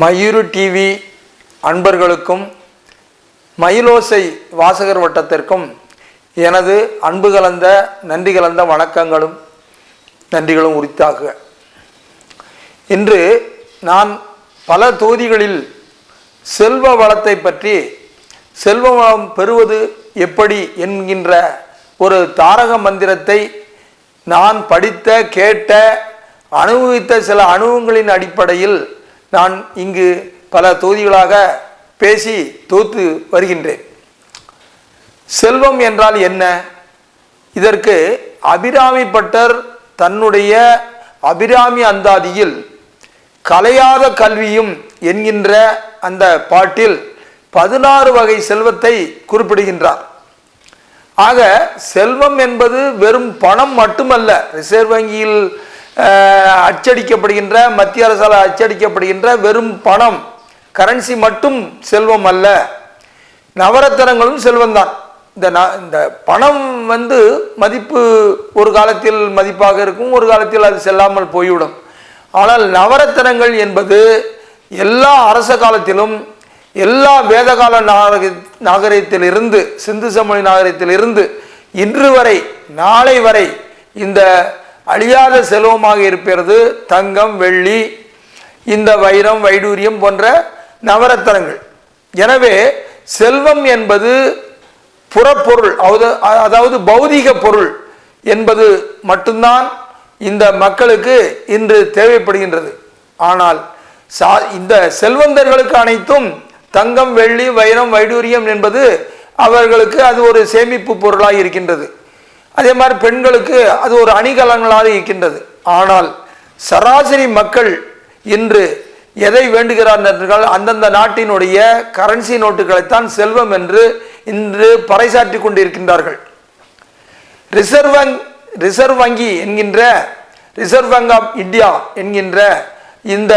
மயூரு TV அன்பர்களுக்கும் மயிலோசை வாசகர் வட்டத்திற்கும் எனது அன்பு கலந்த நன்றி கலந்த வணக்கங்களும் நன்றிகளும் உரித்தாக இன்று நான் பல தொகுதிகளில் செல்வ வளத்தை பற்றி செல்வ வளம் பெறுவது எப்படி என்கின்ற ஒரு தாரக மந்திரத்தை நான் படித்த கேட்ட அனுபவித்த சில அனுபவங்களின் அடிப்படையில் நான் இங்கு பல தொகுதிகளாக பேசி தொகுத்து வருகின்றேன். செல்வம் என்றால் என்ன? இதற்கு அபிராமி பட்டர் தன்னுடைய அபிராமி அந்தாதியில் கலையாத கல்வியும் என்கின்ற அந்த பாட்டில் பதினாறு வகை செல்வத்தை குறிப்பிடுகின்றார். ஆக செல்வம் என்பது வெறும் பணம் மட்டுமல்ல ரிசர்வ் வங்கியில் அச்சடிக்கப்படுகின்ற மத்திய அரசால் அச்சடிக்கப்படுகின்ற வெறும் பணம் கரன்சி மட்டும் செல்வம் அல்ல. நவரத்தனங்களும் செல்வம்தான் இந்த ந- இந்த பணம் வந்து மதிப்பு ஒரு காலத்தில் மதிப்பாக இருக்கும் ஒரு காலத்தில் அது செல்லாமல் போய்விடும். ஆனால் நவரத்தனங்கள் என்பது எல்லா அரச காலத்திலும் எல்லா வேதகால நாகரி நாகரிகத்திலிருந்து சிந்து சமொழி நாகரிகத்திலிருந்து இன்று வரை நாளை வரை இந்த அழியாத செல்வமாக இருக்கிறது தங்கம் வெள்ளி இந்த வைரம் வைடூரியம் போன்ற நவரத்தனங்கள். எனவே செல்வம் என்பது புறப்பொருள் அதாவது- அதாவது பொருள் என்பது மட்டும்தான் இந்த மக்களுக்கு இன்று தேவைப்படுகின்றது. ஆனால் சா இந்த செல்வந்தர்களுக்கு அனைத்தும் தங்கம் வெள்ளி வைரம் வைடூரியம் என்பது அவர்களுக்கு அது ஒரு சேமிப்பு பொருளாக இருக்கின்றது. அதே மாதிரி பெண்களுக்கு அது ஒரு அணிகலங்களாக இருக்கின்றது. ஆனால் சராசரி மக்கள் இன்று எதை வேண்டுகிறார் என்றால் அந்தந்த நாட்டினுடைய கரன்சி நோட்டுகளைத்தான் செல்வம் என்று இன்று பறைசாற்றி கொண்டிருக்கின்றார்கள். ரிசர்வ் வங் ரிசர்வ் வங்கி என்கின்ற ரிசர்வ் பேங்க் ஆஃப் இந்தியா என்கின்ற இந்த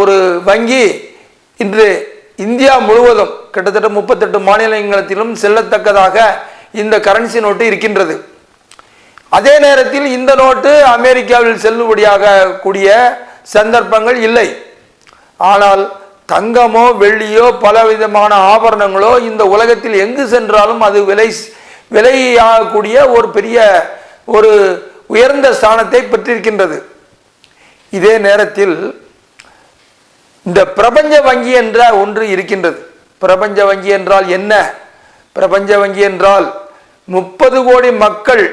ஒரு வங்கி இன்று இந்தியா முழுவதும் கிட்டத்தட்ட முப்பத்தெட்டு மாநிலங்களிலும் செல்லத்தக்கதாக இந்த கரன்சி நோட்டு இருக்கின்றது. அதே நேரத்தில் இந்த நோட்டு அமெரிக்காவில் செல்லுபடியாக கூடிய சந்தர்ப்பங்கள் இல்லை. ஆனால் தங்கமோ வெள்ளியோ பலவிதமான ஆபரணங்களோ இந்த உலகத்தில் எங்கு சென்றாலும் அது விலை விலையாகக்கூடிய ஒரு பெரிய ஒரு உயர்ந்த ஸ்தானத்தை பெற்றிருக்கின்றது. இதே நேரத்தில் இந்த பிரபஞ்ச வங்கி என்ற ஒன்று இருக்கின்றது. பிரபஞ்ச வங்கி என்றால் என்ன? பிரபஞ்ச வங்கி என்றால் முப்பது கோடி மக்கள்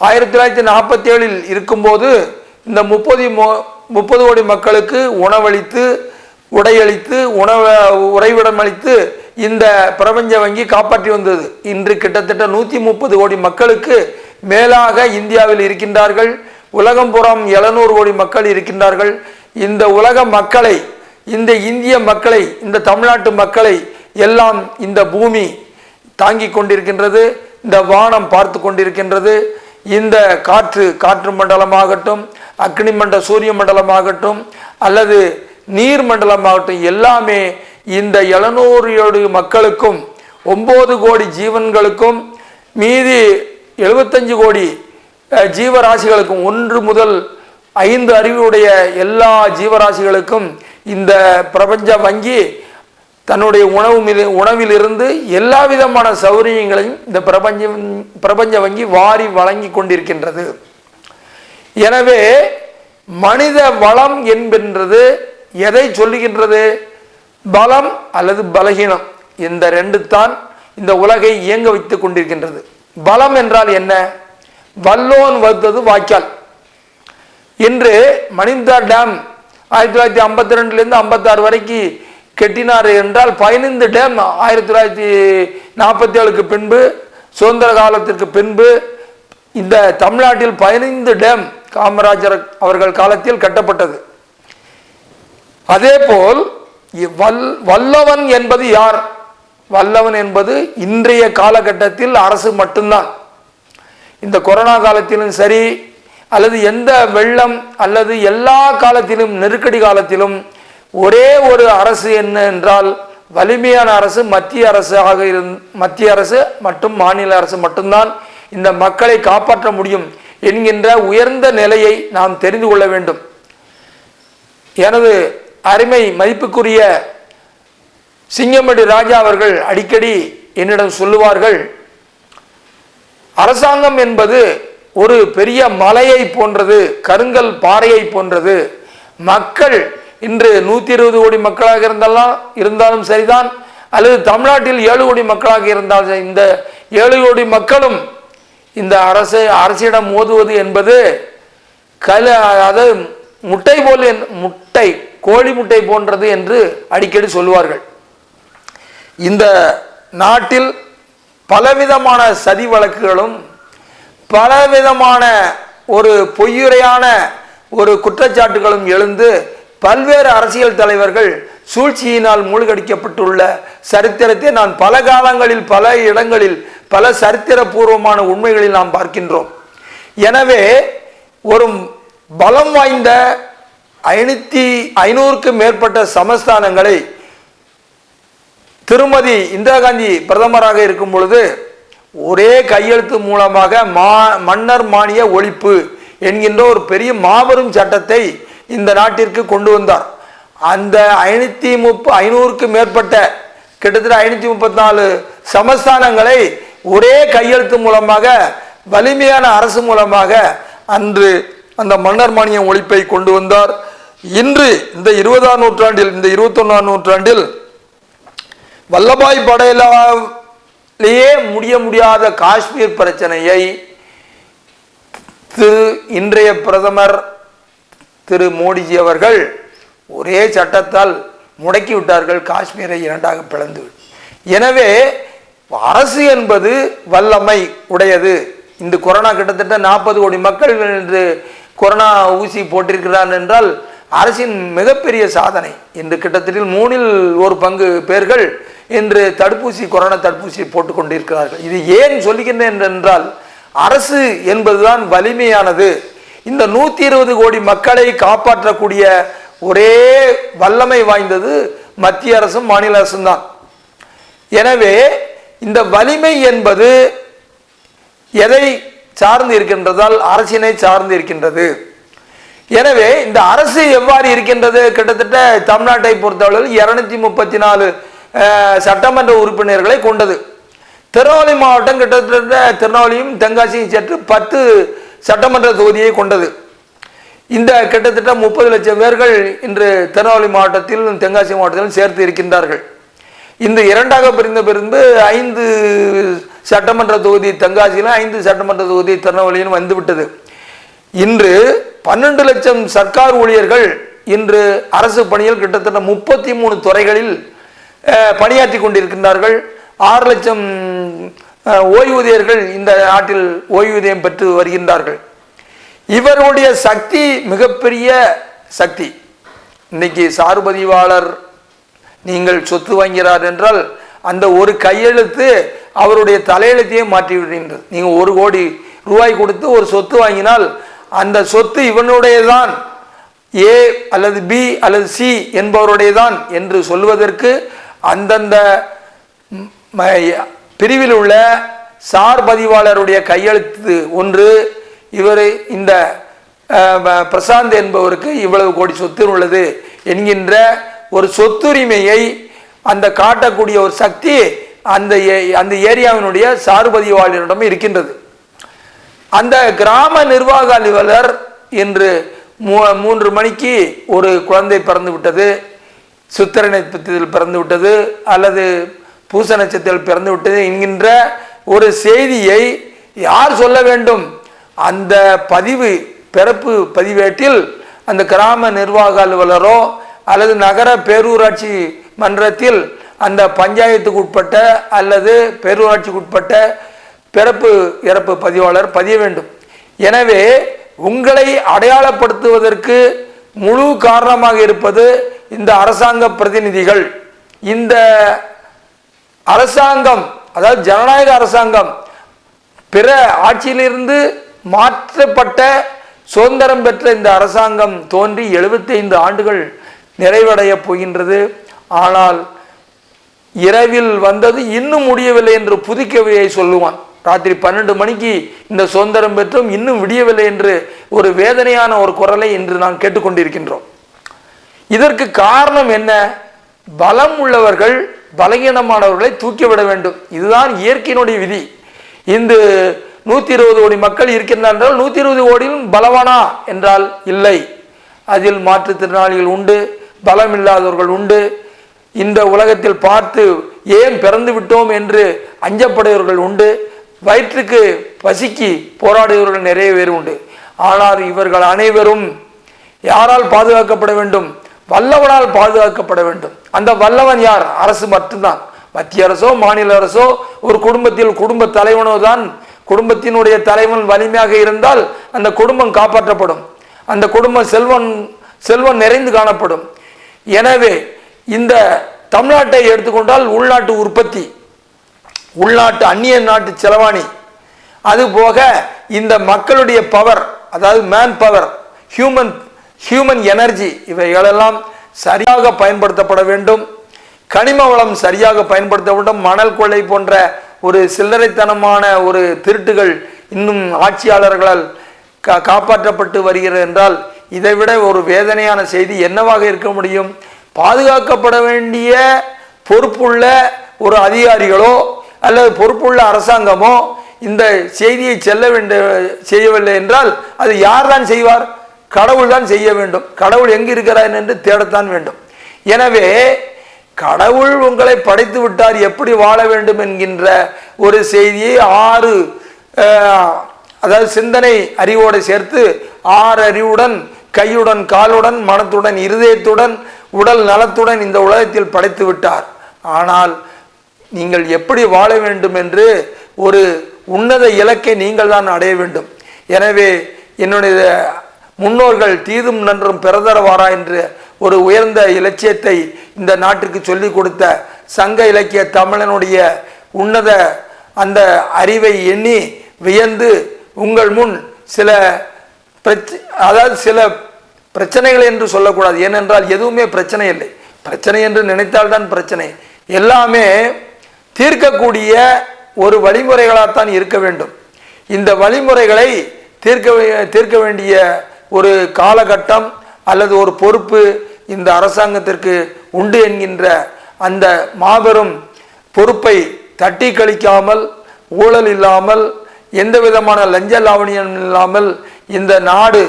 ஆயிரத்தி தொள்ளாயிரத்தி நாற்பத்தி ஏழில் இருக்கும்போது இந்த முப்பது முப்பது கோடி மக்களுக்கு உணவளித்து உடையளித்து உணவ உறைவிடம் அளித்து இந்த பிரபஞ்ச வங்கி காப்பாற்றி வந்தது. இன்று கிட்டத்தட்ட நூற்றி முப்பது கோடி மக்களுக்கு மேலாக இந்தியாவில் இருக்கின்றார்கள். உலகம் புறம் எழுநூறு கோடி மக்கள் இருக்கின்றார்கள். இந்த உலக மக்களை இந்த இந்திய மக்களை இந்த தமிழ்நாட்டு மக்களை எல்லாம் இந்த பூமி தாங்கி கொண்டிருக்கின்றது இந்த வானம் பார்த்து கொண்டிருக்கின்றது இந்த காற்று காற்று மண்டலமாகட்டும் அக்னி மண்ட சூரிய மண்டலமாகட்டும் அல்லது நீர் மண்டலமாகட்டும் எல்லாமே இந்த எழுநூறு மக்களுக்கும் ஒம்பது கோடி ஜீவன்களுக்கும் மீதி எழுபத்தஞ்சு கோடி ஜீவராசிகளுக்கும் ஒன்று முதல் ஐந்து அறிவுடைய எல்லா ஜீவராசிகளுக்கும் இந்த பிரபஞ்ச வங்கி தன்னுடைய உணவு உணவிலிருந்து எல்லா விதமான சௌகரியங்களையும் இந்த பிரபஞ்சம் பிரபஞ்ச வங்கி வாரி வழங்கி கொண்டிருக்கின்றது. எனவே மனித வளம் என்பென்றது எதை சொல்லுகின்றது? பலம் அல்லது பலகீனம் இந்த ரெண்டு தான் இந்த உலகை இயங்க வைத்துக் கொண்டிருக்கின்றது. பலம் என்றால் என்ன? வல்லோன் வருத்தது வாய்க்கால். இன்று மணிந்தா டேம் ஆயிரத்தி தொள்ளாயிரத்தி ஐம்பத்தி ரெண்டுலேருந்து ஐம்பத்தாறு வரைக்கும் கெட்டினார் என்றால் பதினைந்து டேம் ஆயிரத்தி தொள்ளாயிரத்தி நாற்பத்தி ஏழுக்கு பின்பு சுதந்திர காலத்திற்கு பின்பு இந்த தமிழ்நாட்டில் பதினைந்து டேம் காமராஜர் அவர்கள் காலத்தில் கட்டப்பட்டது. அதேபோல் போல் வல் வல்லவன் என்பது யார்? வல்லவன் என்பது இன்றைய காலகட்டத்தில் அரசு மட்டும்தான். இந்த கொரோனா காலத்திலும் சரி அல்லது எந்த வெள்ளம் அல்லது எல்லா காலத்திலும் நெருக்கடி காலத்திலும் ஒரே ஒரு அரசு என்ன என்றால் வலிமையான அரசு மத்திய அரசு ஆக இருந் மத்திய அரசு மற்றும் மாநில அரசு மட்டும்தான் இந்த மக்களை காப்பாற்ற முடியும் என்கின்ற உயர்ந்த நிலையை நாம் தெரிந்து கொள்ள வேண்டும். எனது அருமை மதிப்புக்குரிய சிங்கமடி ராஜா அவர்கள் அடிக்கடி என்னிடம் சொல்லுவார்கள் அரசாங்கம் என்பது ஒரு பெரிய மலையை போன்றது கருங்கல் பாறையை போன்றது. மக்கள் இன்று நூத்தி இருபது கோடி மக்களாக இருந்தாலும் இருந்தாலும் சரிதான். அல்லது தமிழ்நாட்டில் ஏழு கோடி மக்களாக இருந்தாலும் இந்த ஏழு கோடி மக்களும் இந்த அரசு அரசிடம் மோதுவது என்பது கல அதாவது முட்டை போல் முட்டை கோழி முட்டை போன்றது என்று அடிக்கடி சொல்லுவார்கள். இந்த நாட்டில் பலவிதமான சதி வழக்குகளும் பலவிதமான ஒரு பொய்யுரையான ஒரு குற்றச்சாட்டுகளும் எழுந்து பல்வேறு அரசியல் தலைவர்கள் சூழ்ச்சியினால் மூழ்கடிக்கப்பட்டுள்ள சரித்திரத்தை நான் பல காலங்களில் பல இடங்களில் பல சரித்திரபூர்வமான உண்மைகளில் நாம் பார்க்கின்றோம். எனவே ஒரு பலம் வாய்ந்த ஐநூத்தி ஐநூறுக்கும் மேற்பட்ட சமஸ்தானங்களை திருமதி இந்திரா காந்தி பிரதமராக இருக்கும் பொழுது ஒரே கையெழுத்து மூலமாக மா மன்னர் மானிய ஒழிப்பு என்கின்ற ஒரு பெரிய மாபெரும் சட்டத்தை இந்த நாட்டிற்கு கொண்டு வந்தார். அந்த ஐநூத்தி முப்ப ஐநூறுக்கு மேற்பட்ட கிட்டத்தட்ட ஐநூற்றி முப்பத்தி நாலு சமஸ்தானங்களை ஒரே கையெழுத்து மூலமாக வலிமையான அரசு மூலமாக அன்று அந்த மன்னர் மானிய ஒழிப்பை கொண்டு வந்தார். இன்று இந்த இருபதாம் நூற்றாண்டில் இந்த இருபத்தொன்னாம் நூற்றாண்டில் வல்லபாய் படையிலேயே முடிய முடியாத காஷ்மீர் பிரச்சனையை திரு இன்றைய பிரதமர் திரு மோடிஜி அவர்கள் ஒரே சட்டத்தால் முடக்கி விட்டார்கள் காஷ்மீரை இரண்டாக பிளந்து. எனவே அரசு என்பது வல்லமை உடையது. இந்த கொரோனா கிட்டத்தட்ட நாற்பது கோடி மக்கள் என்று கொரோனா ஊசி போட்டிருக்கிறார் என்றால் அரசின் மிகப்பெரிய சாதனை. இன்று கிட்டத்தட்ட மூணில் ஒரு பங்கு பேர்கள் இன்று தடுப்பூசி கொரோனா தடுப்பூசி போட்டுக் கொண்டிருக்கிறார்கள். இது ஏன் சொல்லுகின்றேன் என்றால் அரசு என்பதுதான் வலிமையானது. இந்த நூத்தி இருபது கோடி மக்களை காப்பாற்றக்கூடிய ஒரே வல்லமை வாய்ந்தது மத்திய அரசும் மாநில அரசும் தான் எனவே இந்த வலிமை என்பது எதை சார்ந்து இருக்கின்றதால் அரசினை சார்ந்து இருக்கின்றது. எனவே இந்த அரசு எவ்வாறு இருக்கின்றது? கிட்டத்தட்ட தமிழ்நாட்டை பொறுத்தளவில் இருநூத்தி முப்பத்தி நாலு சட்டமன்ற உறுப்பினர்களை கொண்டது. திருநெல்வேலி மாவட்டம் கிட்டத்தட்ட திருநெல்வேலியும் தென்காசியும் சேர்த்து பத்து சட்டமன்ற தொகுதியை கொண்டது. இந்த கிட்டத்தட்ட முப்பது லட்சம் பேர்கள் இன்று திருநெல்வேலி மாவட்டத்தில் தென்காசி மாவட்டத்திலும் சேர்த்து இருக்கின்றார்கள். இந்த இரண்டாக பிரிந்த பிறந்து ஐந்து சட்டமன்ற தொகுதி தென்காசியிலும் ஐந்து சட்டமன்ற தொகுதி திருநெல்வேலியிலும் வந்துவிட்டது. இன்று பன்னெண்டு லட்சம் சர்க்கார் ஊழியர்கள் இன்று அரசு பணியில் கிட்டத்தட்ட முப்பத்தி மூணு துறைகளில் பணியாற்றி கொண்டிருக்கின்றார்கள். ஆறு லட்சம் ஓய்வூதியர்கள் இந்த நாட்டில் ஓய்வூதியம் பெற்று வருகின்றார்கள். இவருடைய சக்தி மிகப்பெரிய சக்தி. இன்னைக்கு சார்பதிவாளர் நீங்கள் சொத்து வாங்கிறார் என்றால் அந்த ஒரு கையெழுத்து அவருடைய தலையெழுத்தையே மாற்றி விடுகின்றது. நீங்கள் ஒரு கோடி ரூபாய் கொடுத்து ஒரு சொத்து வாங்கினால் அந்த சொத்து இவனுடையதான். ஏ அல்லது பி அல்லது சி என்பவருடையதான் என்று சொல்வதற்கு அந்தந்த ம- பிரிவில் உள்ள சார் பதிவாளருடைய கையெழுத்து ஒன்று இவர் இந்த பிரசாந்த் என்பவருக்கு இவ்வளவு கோடி சொத்து உள்ளது என்கின்ற ஒரு சொத்துரிமையை அந்த காட்டக்கூடிய ஒரு சக்தி அந்த ஏ- அந்த ஏரியாவினுடைய சார்பதிவாளரிடம் இருக்கின்றது. அந்த கிராம நிர்வாக அலுவலர் இன்று மூ- மூன்று மணிக்கு ஒரு குழந்தை பிறந்து விட்டது சித்திரை பிறந்து விட்டது அல்லது பூச நட்சத்திரத்தில் பிறந்து விட்டது என்கின்ற ஒரு செய்தியை யார் சொல்ல வேண்டும்? அந்த பதிவு பிறப்பு பதிவேட்டில் அந்த கிராம நிர்வாக அலுவலரோ அல்லது நகர பேரூராட்சி மன்றத்தில் அந்த பஞ்சாயத்துக்கு உட்பட்ட அல்லது பேரூராட்சிக்கு உட்பட்ட பிறப்பு இறப்பு பதிவாளர் பதிய வேண்டும். எனவே உங்களை அடையாளப்படுத்துவதற்கு முழு காரணமாக இருப்பது இந்த அரசாங்க பிரதிநிதிகள். இந்த அரசாங்கம் அதாவது ஜனநாயக அரசாங்கம் பிற ஆட்சியிலிருந்து மாற்றப்பட்ட சுதந்திரம் பெற்ற இந்த அரசாங்கம் தோன்றி 75 ஆண்டுகள் நிறைவடைய போகின்றது. ஆனால் இரவில் வந்தது இன்னும் முடியவில்லை என்று புதுக்கவியை சொல்லுவான். ராத்திரி பன்னெண்டு மணிக்கு இந்த சுதந்திரம் பெற்றும் இன்னும் விடியவில்லை என்று ஒரு வேதனையான ஒரு குரலை இன்று நாம் கேட்டுக்கொண்டிருக்கின்றோம். இதற்கு காரணம் என்ன? பலம் உள்ளவர்கள் பலகீனமானவர்களை தூக்கிவிட வேண்டும். இதுதான் இயற்கையினுடைய விதி. இந்த நூத்தி இருபது கோடி மக்கள் இருக்கின்றால் என்றால் நூத்தி இருபது கோடியும் பலவானா என்றால் இல்லை. அதில் மாற்றுத்திறனாளிகள் உண்டு பலம் இல்லாதவர்கள் உண்டு. இந்த உலகத்தில் பார்த்து ஏன் பிறந்து விட்டோம் என்று அஞ்சப்படையவர்கள் உண்டு. வயிற்றுக்கு பசிக்கு போராடுகிறவர்கள் நிறைய பேர் உண்டு. ஆனால் இவர்கள் அனைவரும் யாரால் பாதுகாக்கப்பட வேண்டும்? வல்லவனால் பாதுகாக்கப்பட வேண்டும். அந்த வல்லவன் யார்? அரசு மட்டும்தான். மத்திய அரசோ மாநில அரசோ ஒரு குடும்பத்தில் குடும்ப தலைவனோ தான் குடும்பத்தினுடைய தலைவன் வலிமையாக இருந்தால் அந்த குடும்பம் காப்பாற்றப்படும். அந்த குடும்பம் செல்வன் செல்வம் நிறைந்து காணப்படும். எனவே இந்த தமிழ்நாட்டை எடுத்துக்கொண்டால் உள்நாட்டு உற்பத்தி உள்நாட்டு அந்நிய நாட்டு செலவாணி அதுபோக இந்த மக்களுடைய பவர் அதாவது man power human human energy இவைகளெல்லாம் சரியாக பயன்படுத்தப்பட வேண்டும். கனிம வளம் சரியாக பயன்படுத்த வேண்டும். மணல் கொள்ளை போன்ற ஒரு சில்லறைத்தனமான ஒரு திருட்டுகள் இன்னும் ஆட்சியாளர்களால் கா காப்பாற்றப்பட்டு வருகிறது என்றால் இதைவிட ஒரு வேதனையான செய்தி என்னவாக இருக்க முடியும்? பாதுகாக்கப்பட வேண்டிய பொறுப்புள்ள ஒரு அதிகாரிகளோ அல்லது பொறுப்புள்ள அரசாங்கமோ இந்த செய்தியை செல்ல வேண்டிய செய்யவில்லை என்றால் அது யார் தான் செய்வார்? கடவுள் தான் செய்ய வேண்டும். கடவுள் எங்கு இருக்கிறார் என்று தேடத்தான் வேண்டும். எனவே கடவுள் உங்களை படைத்து விட்டார் எப்படி வாழ வேண்டும் என்கின்ற ஒரு செய்தியை ஆறு அதாவது சிந்தனை அறிவோடு சேர்த்து ஆறு அறிவுடன் கையுடன் காலுடன் மனத்துடன் இருதயத்துடன் உடல் நலத்துடன் இந்த உலகத்தில் படைத்து விட்டார். ஆனால் நீங்கள் எப்படி வாழ வேண்டும் என்று ஒரு உன்னத இலக்கை நீங்கள் தான் அடைய வேண்டும். எனவே என்னுடைய முன்னோர்கள் தீதும் நன்றும் பிறதரவாரா என்று ஒரு உயர்ந்த இலட்சியத்தை இந்த நாட்டுக்கு சொல்லிக் கொடுத்த சங்க இலக்கிய தமிழனுடைய உன்னத அந்த அறிவை எண்ணி வியந்து உங்கள் முன் சில பிரச்ச அதாவது சில பிரச்சனைகள் என்று சொல்லக்கூடாது. ஏனென்றால் எதுவுமே பிரச்சனை இல்லை. பிரச்சனை என்று நினைத்தால்தான் பிரச்சனை. எல்லாமே தீர்க்கக்கூடிய ஒரு வழிமுறைகளாகத்தான் இருக்க வேண்டும். இந்த வழிமுறைகளை தீர்க்க தீர்க்க வேண்டிய ஒரு காலகட்டம் அல்லது ஒரு பொறுப்பு இந்த அரசாங்கத்திற்கு உண்டு என்கின்ற அந்த மாபெரும் பொறுப்பை தட்டி கழிக்காமல் ஊழல் இல்லாமல் எந்த விதமான லஞ்ச லாவணியம் இல்லாமல் இந்த நாடு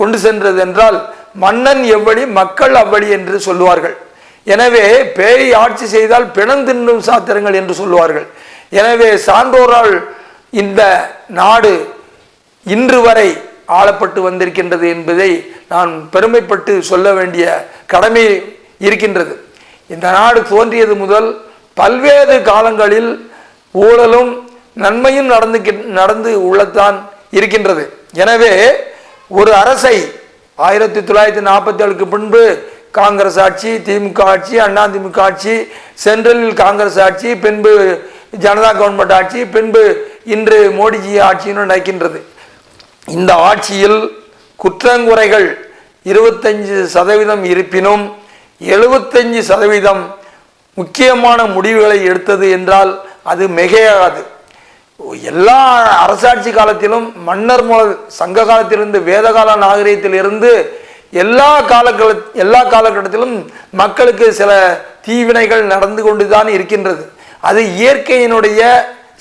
கொண்டு சென்றது என்றால் மன்னன் எவ்வழி மக்கள் அவ்வழி என்று சொல்லுவார்கள். எனவே பேய் ஆட்சி செய்தால் பிணந்தின்னும் சாத்திரங்கள் என்று சொல்லுவார்கள். எனவே சான்றோரால் இந்த நாடு இன்று வரை ஆளப்பட்டு வந்திருக்கின்றது என்பதை நான் பெருமைப்பட்டு சொல்ல வேண்டிய கடமை இருக்கின்றது. இந்த நாடு தோன்றியது முதல் பல்வேறு காலங்களில் ஊழலும் நன்மையும் நடந்து நடந்து உள்ளத்தான் இருக்கின்றது. எனவே ஒரு அரசை ஆயிரத்தி தொள்ளாயிரத்தி நாற்பத்தி ஏழுக்கு பின்பு காங்கிரஸ் ஆட்சி திமுக ஆட்சி அண்ணா திமுக ஆட்சி சென்ட்ரலில் காங்கிரஸ் ஆட்சி பின்பு ஜனதா கவர்மெண்ட் ஆட்சி பின்பு இன்று மோடிஜி ஆட்சின்னு நடக்கின்றது இந்த ஆட்சியில் குற்றங்குறைகள் இருபத்தஞ்சு சதவீதம் இருப்பினும் எழுபத்தஞ்சு சதவீதம் முக்கியமான முடிவுகளை எடுத்தது என்றால் அது மிகையாகாது. எல்லா அரசாட்சி காலத்திலும் மன்னர் முதல் சங்க காலத்திலிருந்து வேதகால நாகரிகத்திலிருந்து எல்லா காலகல எல்லா காலகட்டத்திலும் மக்களுக்கு சில தீவினைகள் நடந்து கொண்டு தான் இருக்கின்றது. அது இயற்கையினுடைய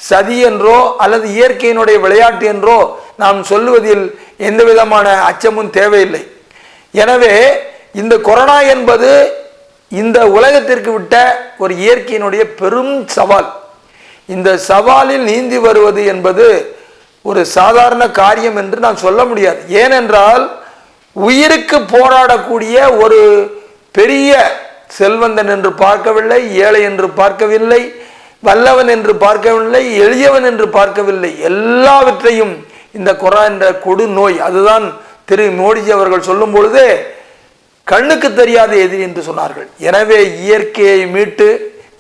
சதி என்றோ அல்லது இயற்கையினுடைய விளையாட்டு என்றோ நாம் சொல்லுவதில் எந்த விதமான அச்சமும் தேவையில்லை. எனவே இந்த கொரோனா என்பது இந்த உலகத்திற்கு விட்ட ஒரு இயற்கையினுடைய பெரும் சவால். இந்த சவாலில் நீந்தி வருவது என்பது ஒரு சாதாரண காரியம் என்று நான் சொல்ல முடியாது. ஏனென்றால் உயிருக்கு போராடக்கூடிய ஒரு பெரிய செல்வந்தன் என்று பார்க்கவில்லை ஏழை என்று பார்க்கவில்லை வல்லவன் என்று பார்க்கவில்லை எளியவன் என்று பார்க்கவில்லை. எல்லாவற்றையும் இந்த கொரோனா என்ற கொடு நோய் அதுதான் திரு மோடிஜி அவர்கள் சொல்லும் பொழுது கண்ணுக்கு தெரியாத எதிரி என்று சொன்னார்கள். எனவே இயற்கையை மீட்டு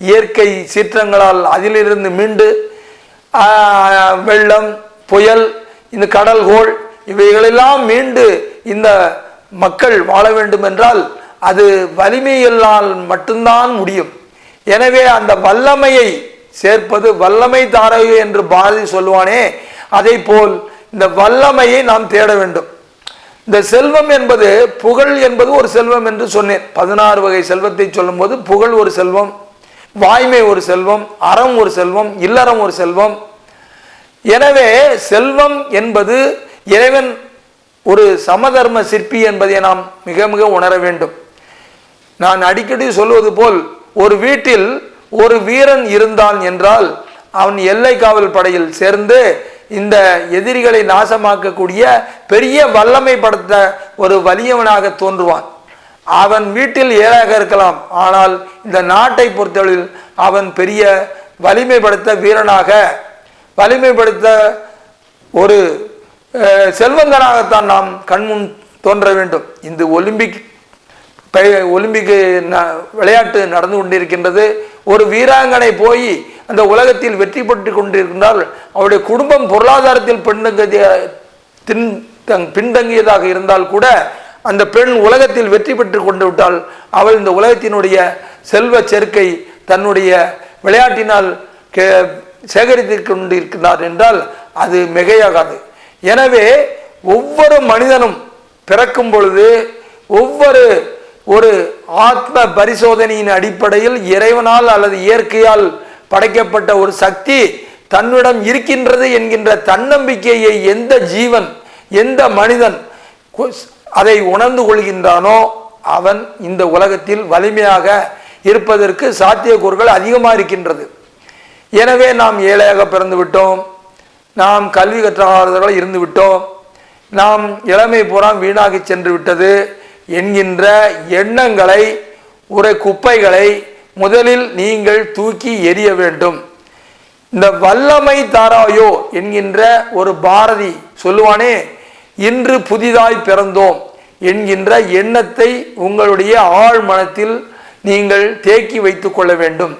இயற்கை சீற்றங்களால் அதிலிருந்து மீண்டு வெள்ளம் புயல் இந்த கடல்கோள் இவைகளெல்லாம் மீண்டு இந்த மக்கள் வாழ வேண்டும் என்றால் அது வலிமையில்லால் மட்டும்தான் முடியும். எனவே அந்த வல்லமையை சேர்ப்பது வல்லமை தாரகு என்று பாரதி சொல்லுவானே அதை போல் இந்த வல்லமையை நாம் தேட வேண்டும். இந்த செல்வம் என்பது புகழ் என்பது ஒரு செல்வம் என்று சொன்னேன். பதினாறு வகை செல்வத்தை சொல்லும்போது புகழ் ஒரு செல்வம் வாய்மை ஒரு செல்வம் அறம் ஒரு செல்வம் இல்லறம் ஒரு செல்வம். எனவே செல்வம் என்பது இறைவன் ஒரு சமதர்ம சிற்பி என்பதை நாம் மிக மிக உணர வேண்டும். நான் அடிக்கடி சொல்வது போல் ஒரு வீட்டில் ஒரு வீரன் இருந்தான் என்றால் அவன் எல்லை காவல் படையில் சேர்ந்து இந்த எதிரிகளை நாசமாக்கக்கூடிய பெரிய வல்லமை படுத்த ஒரு வலியவனாக தோன்றுவான். அவன் வீட்டில் ஏழாக இருக்கலாம் ஆனால் இந்த நாட்டை பொறுத்தவரையில் அவன் பெரிய வலிமைப்படுத்த வீரனாக வலிமைப்படுத்த ஒரு செல்வந்தனாகத்தான் நாம் கண்முன் தோன்ற வேண்டும். இந்த ஒலிம்பிக் ஒலிம்பிக் ந- விளையாட்டு நடந்து கொண்டிருக்கின்றது. ஒரு வீராங்கனை போய் அந்த உலகத்தில் வெற்றி பெற்று கொண்டிருக்கின்றால் அவருடைய குடும்பம் பொருளாதாரத்தில் பின்தங்கிய தின் தங் பின்தங்கியதாக இருந்தால் கூட அந்த பெண் உலகத்தில் வெற்றி பெற்று கொண்டு விட்டால் அவள் இந்த உலகத்தினுடைய செல்வ சேர்க்கை தன்னுடைய விளையாட்டினால் கே சேகரித்து கொண்டிருக்கிறார் என்றால் அது மிகையாகாது. எனவே ஒவ்வொரு மனிதனும் பிறக்கும் பொழுது ஒவ்வொரு ஒரு ஆத்ம பரிசோதனையின் அடிப்படையில் இறைவனால் அல்லது இயற்கையால் படைக்கப்பட்ட ஒரு சக்தி தன்னிடம் இருக்கின்றது என்கின்ற தன்னம்பிக்கையை எந்த ஜீவன் எந்த மனிதன் அதை உணர்ந்து கொள்கின்றானோ அவன் இந்த உலகத்தில் வலிமையாக இருப்பதற்கு சாத்தியக்கூறுகள் அதிகமாக இருக்கின்றது. எனவே நாம் ஏழையாக பிறந்து விட்டோம் நாம் கல்வி கற்றாளர்களாக இருந்து விட்டோம் நாம் இளமை புறம் வீணாகி சென்று விட்டது என்கின்ற எண்ணங்களை ஒரு குப்பைகளை முதலில் நீங்கள் தூக்கி எறிய வேண்டும். இந்த வல்லமை தாராயோ என்கின்ற ஒரு பாரதி சொல்லுவானே இன்று புதிதாய் பிறந்தோம் என்கின்ற எண்ணத்தை உங்களுடைய ஆழ் மனத்தில் நீங்கள் தேக்கி வைத்து கொள்ள வேண்டும்.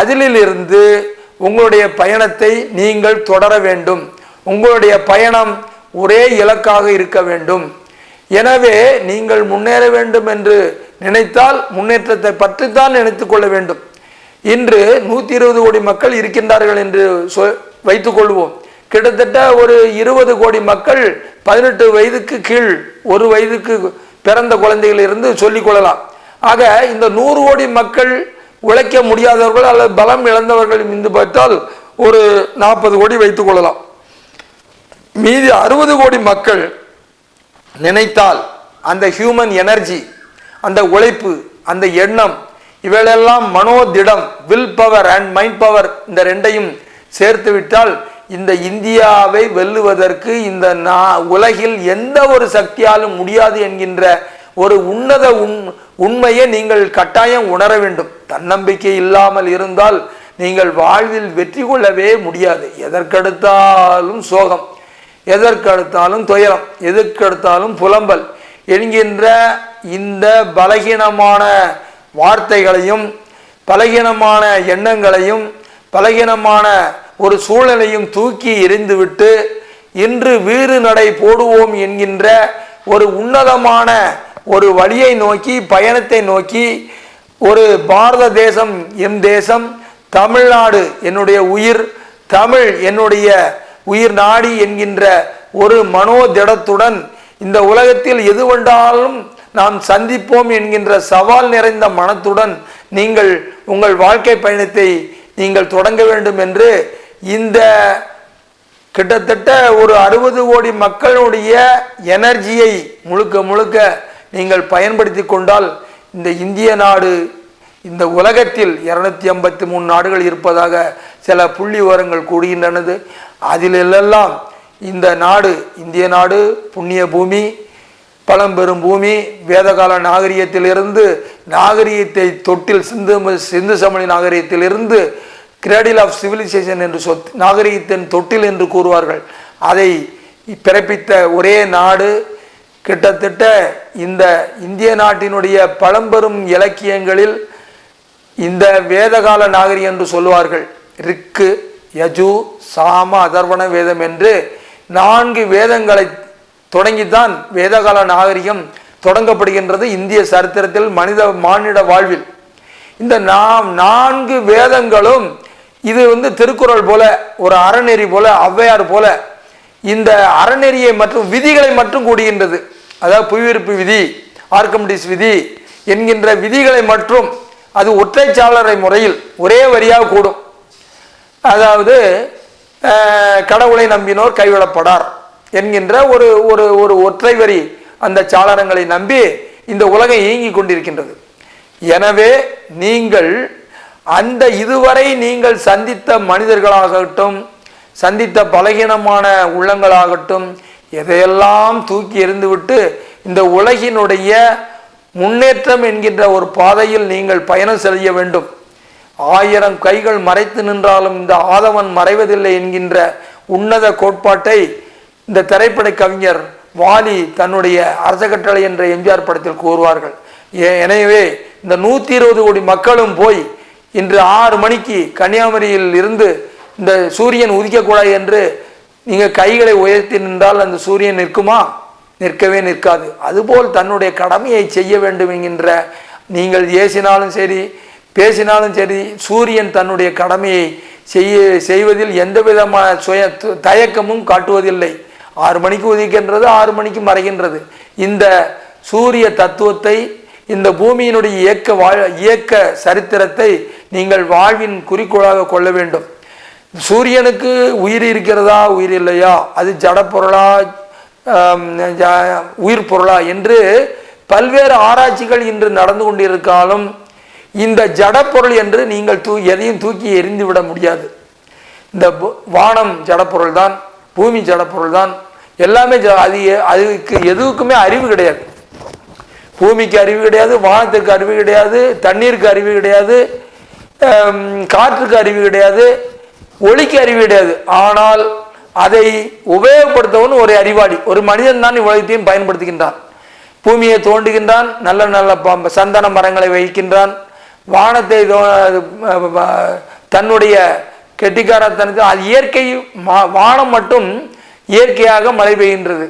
அதிலிருந்து உங்களுடைய பயணத்தை நீங்கள் தொடர வேண்டும். உங்களுடைய பயணம் ஒரே இலக்காக இருக்க வேண்டும். எனவே நீங்கள் முன்னேற வேண்டும் என்று நினைத்தால் முன்னேற்றத்தை பற்றித்தான் நினைத்து கொள்ள வேண்டும். இன்று நூற்றி இருபது கோடி மக்கள் இருக்கின்றார்கள் என்று சொ வைத்துக் கொள்வோம். கிட்டத்தட்ட ஒரு இருபது கோடி மக்கள் பதினெட்டு வயதுக்கு கீழ் ஒரு வயதுக்கு பிறந்த குழந்தைகள் இருந்து சொல்லிக் கொள்ளலாம். ஆக இந்த நூறு கோடி மக்கள் உழைக்க முடியாதவர்கள் அல்லது பலம் இழந்தவர்கள் மீது பார்த்தால் ஒரு நாற்பது கோடி வைத்துக் கொள்ளலாம். மீதி அறுபது கோடி மக்கள் நினைத்தால் அந்த ஹியூமன் எனர்ஜி அந்த உழைப்பு அந்த எண்ணம் இவைகளெல்லாம் மனோதிடம் will power and mind power இந்த ரெண்டையும் சேர்த்து விட்டால் இந்த இந்தியாவை வெல்லுவதற்கு இந்த நா உலகில் எந்த ஒரு சக்தியாலும் முடியாது என்கின்ற ஒரு உன்னத உண் உண்மையை நீங்கள் கட்டாயம் உணர வேண்டும். தன்னம்பிக்கை இல்லாமல் இருந்தால் நீங்கள் வாழ்வில் வெற்றி கொள்ளவே முடியாது. எதற்கெடுத்தாலும் சோகம் எதற்கெடுத்தாலும் துயரம் எதற்கெடுத்தாலும் புலம்பல். என்கின்ற இந்த பலகீனமான வார்த்தைகளையும் பலகீனமான எண்ணங்களையும் பலகீனமான ஒரு சூழலையும் தூக்கி எறிந்துவிட்டு இன்று வீறு நடை போடுவோம் என்கின்ற ஒரு உன்னதமான ஒரு வழியை நோக்கி பயணத்தை நோக்கி ஒரு பாரத தேசம் எம் தேசம் தமிழ்நாடு என்னுடைய உயிர் தமிழ் என்னுடைய உயிர் நாடி என்கின்ற ஒரு மனோதிடத்துடன் இந்த உலகத்தில் எது வந்தாலும் நாம் சந்திப்போம் என்கின்ற சவால் நிறைந்த மனத்துடன் நீங்கள் உங்கள் வாழ்க்கை பயணத்தை நீங்கள் தொடங்க வேண்டும் என்று இந்த கிட்டத்தட்ட ஒரு அறுபது கோடி மக்களுடைய எனர்ஜியை முழுக்க முழுக்க நீங்கள் பயன்படுத்தி கொண்டால் இந்த இந்திய நாடு இந்த உலகத்தில் இரநூத்தி ஐம்பத்தி மூணு நாடுகள் இருப்பதாக சில புள்ளி விவரங்கள் கூறுகின்றனது. அதிலெல்லாம் இந்த நாடு இந்திய நாடு புண்ணிய பூமி பழம்பெரும் பூமி வேதகால நாகரிகத்திலிருந்து நாகரிகத்தை தொட்டில் சிந்து சிந்து சமணி நாகரிகத்திலிருந்து கிரேடில் ஆஃப் சிவிலைசேஷன் என்று சொத் நாகரிகத்தின் தொட்டில் என்று கூறுவார்கள். அதை பிறப்பித்த ஒரே நாடு கிட்டத்தட்ட இந்த இந்திய நாட்டினுடைய பழம்பெரும் இலக்கியங்களில் இந்த வேதகால நாகரிகம் என்று சொல்லுவார்கள். ரிக்கு யஜு சாம அதர்வண வேதம் என்று நான்கு வேதங்களை தொடங்கித்தான் வேதகால நாகரிகம் தொடங்கப்படுகின்றது இந்திய சரித்திரத்தில் மனித மானிட வாழ்வில். இந்த நாம் நான்கு வேதங்களும் இது வந்து திருக்குறள் போல ஒரு அறநெறி போல ஔவையார் போல இந்த அறநெறியை மற்றும் விதிகளை மட்டும் கூடுகின்றது. அதாவது புவியிருப்பு விதி ஆர்கமிடிஸ் விதி என்கின்ற விதிகளை மற்றும் அது ஒற்றைச்சாளரை முறையில் ஒரே வரியாக கூடும். அதாவது கடவுளை நம்பினோர் கைவிடப்படார் என்கின்ற ஒரு ஒரு ஒரு ஒற்றை வரி அந்த சாளரங்களை நம்பி இந்த உலகம் இயங்கிக் கொண்டிருக்கின்றது. எனவே நீங்கள் அந்த இதுவரை நீங்கள் சந்தித்த மனிதர்களாகட்டும் சந்தித்த பலகீனமான உள்ளங்களாகட்டும் எதையெல்லாம் தூக்கி எறிந்துவிட்டு இந்த உலகினுடைய முன்னேற்றம் என்கின்ற ஒரு பாதையில் நீங்கள் பயணம் செய்ய வேண்டும். ஆயிரம் கைகள் மறைத்து நின்றாலும் இந்த ஆதவன் மறைவதில்லை என்கின்ற உன்னத கோட்பாட்டை இந்த திரைப்பட கவிஞர் வாலி தன்னுடைய அரச கட்டளை என்ற எம்ஜிஆர் படத்தில் கூறுவார்கள். ஏ- எனவே இந்த நூற்றி இருபது கோடி மக்களும் போய் இன்று ஆறு மணிக்கு கன்னியாகுமரியில் இருந்து இந்த சூரியன் உதிக்கக்கூடாது என்று நீங்கள் கைகளை உயர்த்தி நின்றால் அந்த சூரியன் நிற்குமா? நிற்கவே நிற்காது. அதுபோல் தன்னுடைய கடமையை செய்ய வேண்டும் என்கின்ற நீங்கள் ஏசினாலும் சரி பேசினாலும் சரி சூரியன் தன்னுடைய கடமையை செய்ய செய்வதில் எந்த விதமான சுய தயக்கமும் காட்டுவதில்லை. ஆறு மணிக்கு உதிக்கின்றது ஆறு மணிக்கு மறைகின்றது. இந்த சூரிய தத்துவத்தை இந்த பூமியினுடைய இயக்க வாழ் இயக்க சரித்திரத்தை நீங்கள் வாழ்வின் குறிக்கோளாக கொள்ள வேண்டும். சூரியனுக்கு உயிர் இருக்கிறதா உயிர் இல்லையா? அது ஜடப்பொருளா உயிர் பொருளா என்று பல்வேறு ஆராய்ச்சிகள் இன்று நடந்து கொண்டிருக்காலும் இந்த ஜடப்பொருள் என்று நீங்கள் தூ எதையும் தூக்கி எறிந்து விட முடியாது. இந்த வானம் ஜடப்பொருள் தான் பூமி ஜடப்பொருள் தான் எல்லாமே அது அதுக்கு எதுவுக்குமே அறிவு கிடையாது. பூமிக்கு அறிவு கிடையாது வானத்துக்கு அறிவு கிடையாது தண்ணீருக்கு அறிவு கிடையாது காற்றுக்கு அறிவு கிடையாது ஒளிக்கு அறிவு கிடையாது. ஆனால் அதை உபயோகப்படுத்தவன் ஒரு அறிவாளி. ஒரு மனிதன் தான் இவ்வுலகத்தையும் பயன்படுத்துகின்றான். பூமியை தோண்டுகின்றான் நல்ல நல்ல சந்தன மரங்களை வைக்கின்றான் வானத்தை தன்னுடைய கெட்டிக்காரத்தனுக்கு அது இயற்கை மா- வானம் மட்டும் இயற்கையாக மழை பெய்கின்றது.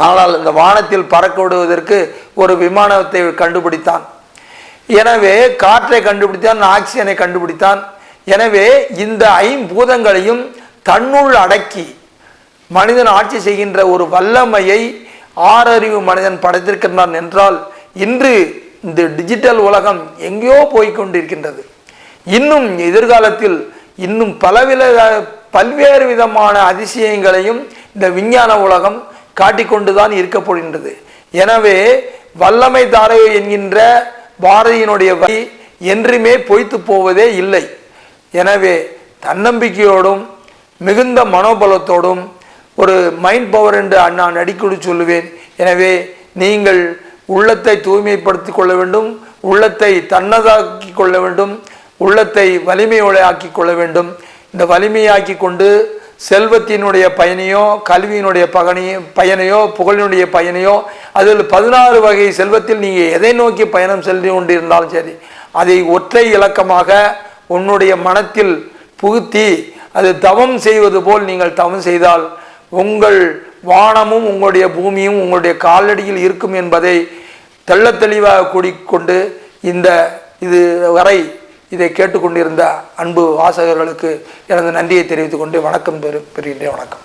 ஆனால் இந்த வானத்தில் பறக்க விடுவதற்கு ஒரு விமானத்தை கண்டுபிடித்தான். எனவே காற்றை கண்டுபிடித்தான் ஆக்சிஜனை கண்டுபிடித்தான். எனவே இந்த ஐம்பூதங்களையும் தன்னுள் அடக்கி மனிதன் ஆட்சி செய்கின்ற ஒரு வல்லமையை ஆறறிவு மனிதன் படைத்திருக்கின்றான் என்றால் இன்று இந்த டிஜிட்டல் உலகம் எங்கேயோ போய்க் கொண்டிருக்கின்றது இன்னும் எதிர்காலத்தில் இன்னும் பலவித பல்வேறு விதமான அதிசயங்களையும் இந்த விஞ்ஞான உலகம் காட்டிக்கொண்டுதான் இருக்க போகின்றது எனவே வல்லமை தாரை என்கின்ற பாரதியினுடைய வரி என்றுமே பொய்த்து போவதே இல்லை. எனவே தன்னம்பிக்கையோடும் மிகுந்த மனோபலத்தோடும் ஒரு மைண்ட் பவர் என்று நான் அடிக்கடி சொல்லுவேன். எனவே நீங்கள் உள்ளத்தை தூய்மைப்படுத்திக் கொள்ள வேண்டும் உள்ளத்தை தன்னதாக்கி கொள்ள வேண்டும் உள்ளத்தை வலிமையோட ஆக்கி கொள்ள வேண்டும். இந்த வலிமையாக்கி கொண்டு செல்வத்தினுடைய பயனையோ கல்வியினுடைய பகனையோ பயனையோ புகழினுடைய பயனையோ அதில் பதினாறு வகை செல்வத்தில் நீங்கள் எதை நோக்கி பயணம் சென்று கொண்டிருந்தாலும் சரி அதை ஒற்றை இலக்கமாக உன்னுடைய மனத்தில் புகுத்தி அது தவம் செய்வது போல் நீங்கள் தவம் செய்தால் உங்கள் வானமும் உங்களுடைய பூமியும் உங்களுடைய காலடியில் இருக்கும் என்பதை தெள்ள தெளிவாக கூடிக்கொண்டு இந்த இது வரை இதை கேட்டுக்கொண்டிருந்த அன்பு வாசகர்களுக்கு எனது நன்றியை தெரிவித்துக் கொண்டு வணக்கம் பெறு பெறுகின்றேன். வணக்கம்.